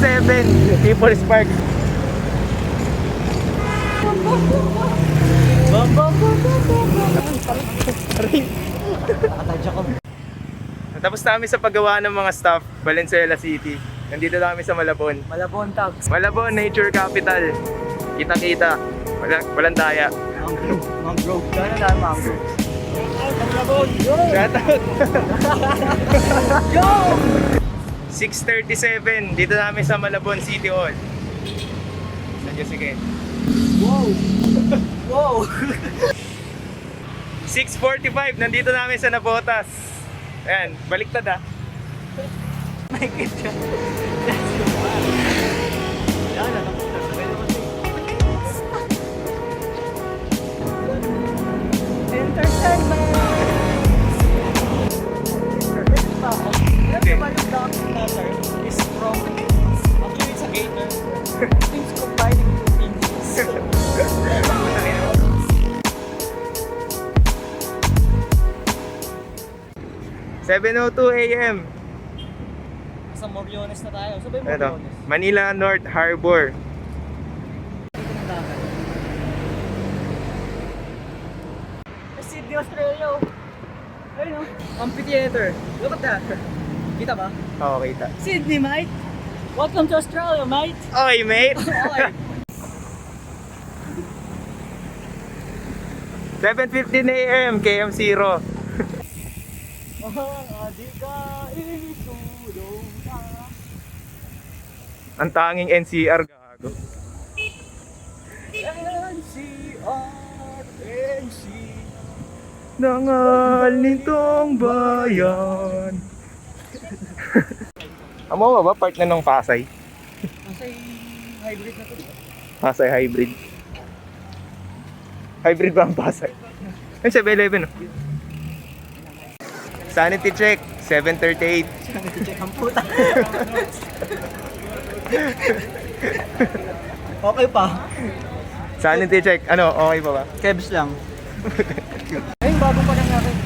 707, People's Park. Tapos namin sa paggawa ng mga staff, Valenzuela City. Nandito na kami sa Malabon. Malabon tags. Malabon, nature capital. Kita-kita. Wala, walang daya. Mangrove. Mangrove. Gano'n na mangrove. Malabon. Shout out! Yo! 6.37, dito namin sa Malabon City Hall. Si Ken. Wow! Wow! 6.45, nandito namin sa Nabotas. Ayan, baliktad ah. Nakikit ka. Yan, ano? Sabay naman siya. Entertainment! Pwede Hindi. niyo ba yung docking letter is from actually it's a gator. Things combining two things. Seven o two a.m. Sa Moriones na tayo. Sabay Ito, Moriones. Manila North Harbor. Sydney, Australia. oh. Ayun oh. Amphitheater. Look at that. Kita ba? Oo, kita. Sydney, mate. Welcome to Australia, mate. Okay, mate. Okay. 7.15 a.m. KM0. Mga di ka isulong na. Ang tanging NCR gago. NCR, NC. Nangal nitong bayan. Amo ba ba part na ng Pasay? Masay hybrid na to. Pasay hybrid. Hybrid ba ang Pasay? Ay, 7-Eleven. oh. Sanity check, 738. Check ang puta. okay pa. Sanity check, ano, okay pa ba? Kebs lang. Ayun, bago pa lang natin.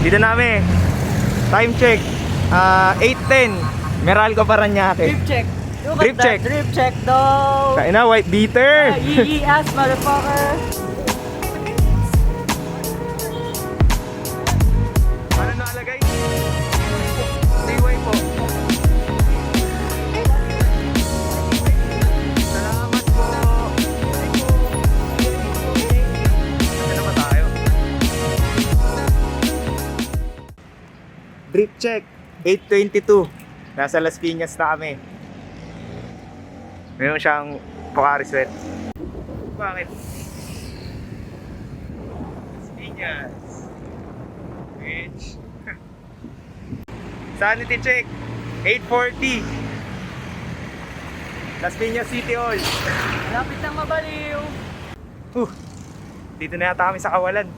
Dito namin. Time check. Ah, 8.10. Meralco Paranaque. Drip check. Look Drip check. Drip check though. Kain na, white beater. EES, motherfucker. Ano nalagay? CY po. Salamat po. Ano ba tayo? Drip check. 8.22. Nasa Las Piñas na kami. Meron siyang Pocari Sweat. Bakit? Las Piñas. Bitch. Sanity check. 840. Las Piñas City Hall. Lapit nang mabaliw. Uh, dito na yata kami sa kawalan.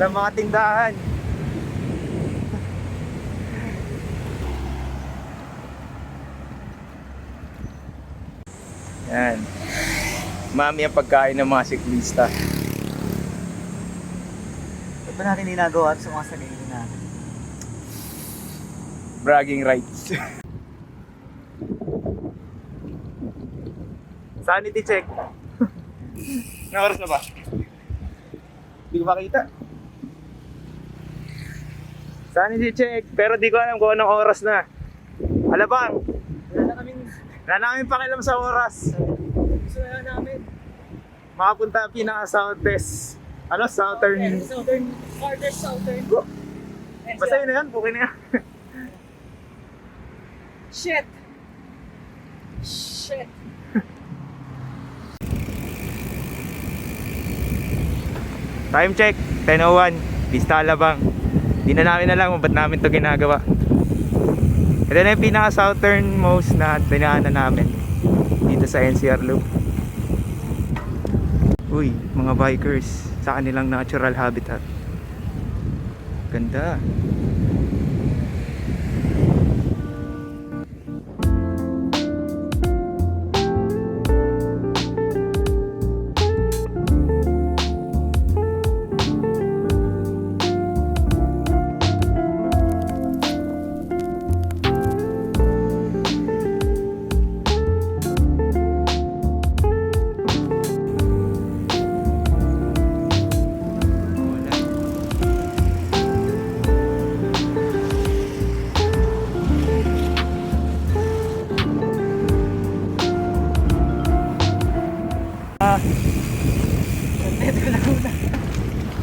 Walang mga tindahan. Yan. Mami ang pagkain ng mga siklista. Ito pa natin ginagawa sa mga sarili natin. bragging rights. Sanity check. Oras na ba? Hindi ko makita. Sanity check, pero di ko alam kung anong oras na. Alabang, Wala na kaming wala namin pakialam sa oras. gusto na namin. Makapunta pinaka southwest. Ano, southern. Southern, farther southern. Go. Basta yun na yan, okay na yan. Shit. Shit. Time check, 10.01. Pista Alabang. Di na namin alam kung ba't namin to ginagawa. Ito na yung pinaka-southernmost na dinaanan namin. Dito sa NCR Loop. Uy, mga bikers sa kanilang natural habitat. Ganda.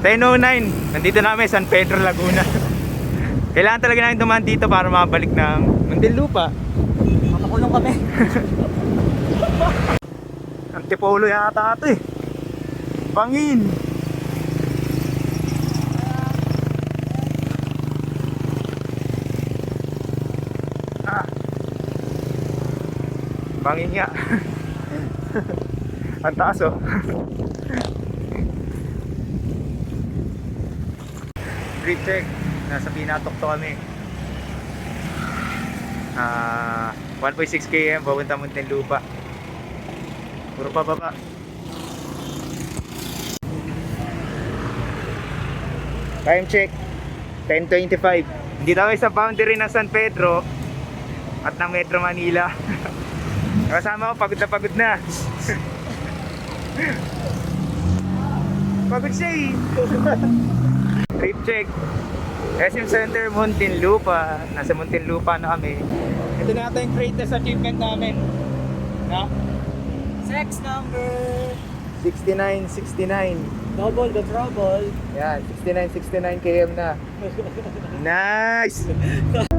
10.09. Nandito na kami, San Pedro, Laguna. Kailangan talaga namin dumaan dito para makabalik ng Muntinlupa. Makakulong kami. Antipolo yata ito eh. Pangin. Ah. Pangin nga. Ang taas oh. Grip check. Nasa Pinatok to kami. Ah, 1.6 km papunta Muntinlupa. Puro pa baba. Time check. 10.25. Hindi tayo sa boundary ng San Pedro at ng Metro Manila. Kasama ko, pagod na pagod na. pagod siya eh. Trip check. SM Center, Muntinlupa. Nasa Muntinlupa na kami. Ito na ata yung greatest achievement namin. No? Sex number. 69, 69. Double the trouble. Yan, 69, 69 km na. Nice!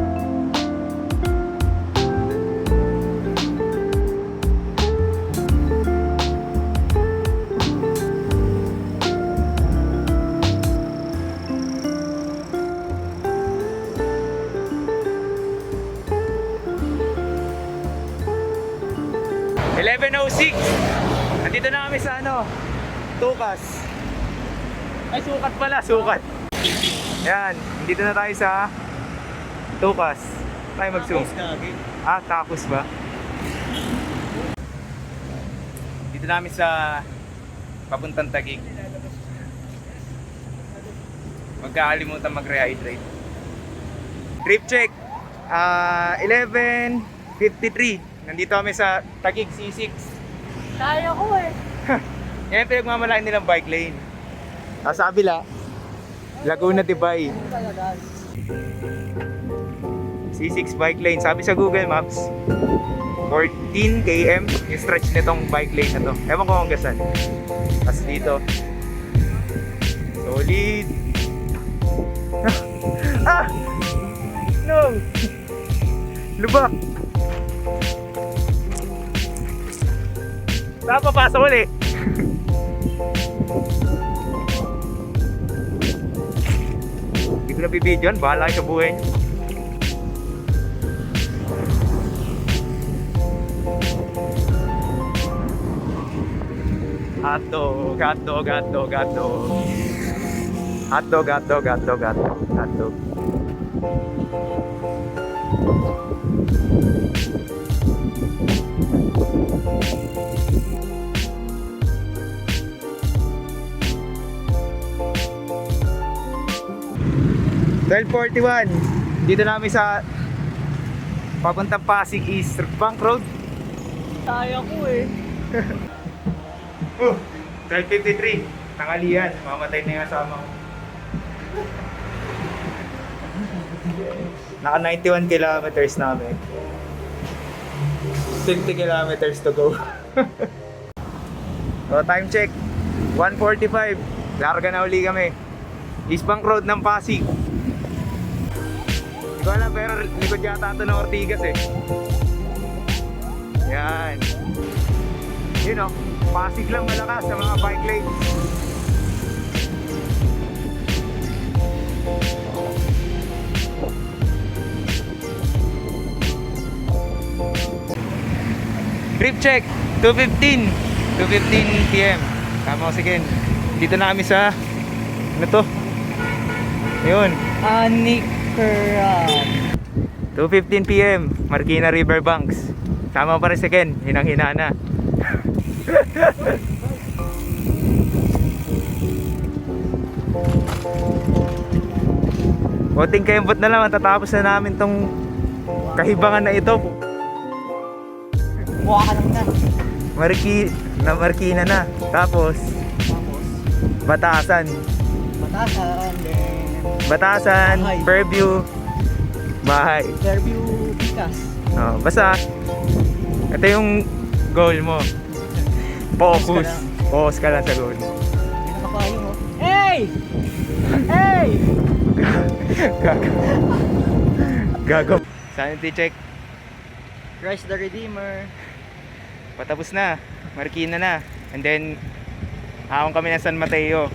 ano, Tukas. Ay, sukat pala, sukat. Yan, dito na tayo sa Tukas. Tayo mag-zoom. Ah, tapos ba? Dito namin sa papuntang Tagig. Magkakalimutan mag-rehydrate. Trip check. Ah, 11.53. Nandito kami sa Tagig C6. Kaya ko eh. Yan yung pinagmamalayan nilang bike lane. Ah, sa kabila, Laguna Tibay. Talaga. C6 bike lane. Sabi sa Google Maps, 14 km yung stretch nitong bike lane na to. Ewan ko kung gasan. Tapos dito, solid. ah! No! Lubak! Saan papasok ulit? Dito na bibidyon, bahala ka buhay niyo. Hotdog, hotdog, hotdog, hotdog. gato, gato, gato, gato. 1241. Dito namin sa papuntang Pasig East Bank Road. Tayo ko eh. Oh, 1253 tangalian mamatay na yung asama ko. Naka 91 kilometers namin. 50 kilometers to go. So oh, time check. 145 larga na uli kami. East Bank Road ng Pasig. Ko alam pero likod yata ito ng Ortigas eh. Yan. Yun o. Pasig lang malakas sa mga bike lanes. Trip check, 2.15. 2.15 p.m. Tama ko sige. Dito na kami sa, ano to? Yun, Anikaran. 2.15 p.m. Marikina River Banks. Tama pa rin si Ken, hinang-hina na. Konting kembot na lang, matatapos na namin tong kahibangan na ito. Mukha ka lang na. Mariki, na Marikina na. Tapos, Tapos, Batasan. Then, Batasan, Bahay. Fairview, bahay. interview Pikas. Oh, basta, ito yung goal mo. Focus Focus. ka lang. Sa goal. Hindi na kapayo mo. Hey! Hey! Hey! Gago. Gago. Sanity check. Christ the Redeemer. Patapos na. Marikina na. And then, ahon kami ng San Mateo.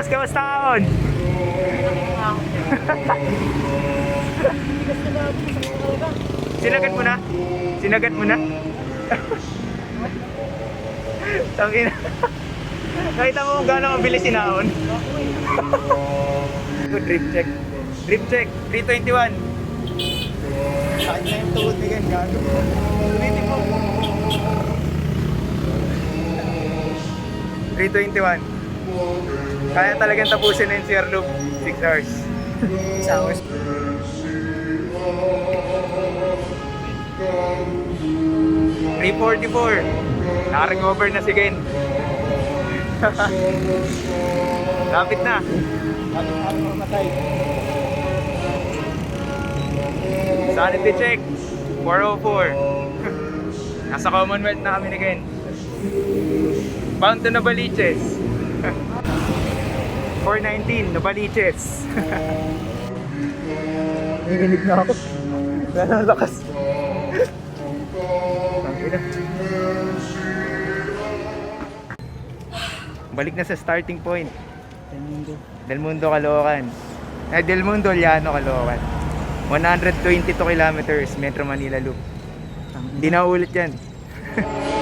Boss, kamusta kahon? Sinagat mo na? Sinagat mo na? Tangina. Nakita mo kung gaano mabilis sinahon? Good drip check. Drip check, 321. Sakit na yung tuhod ni Ken, gago. Ulitin mo. 321. Kaya talagang tapusin na yung CR loop. 6 hours. Sa hours. Three forty-four. Naka-recover na si Ken. Lapit na. Ako mamatay? Sanity check. 404. Nasa Commonwealth na kami ni Ken. Bound to Novaliches. 419, Novaliches. Nanginig na ako. Wala ang lakas. Balik na sa starting point. Domingo. Del Mundo, Caloocan. Eh, Del Mundo, Liano, Caloocan. 122 kilometers, Metro Manila Loop. Hindi na ulit yan.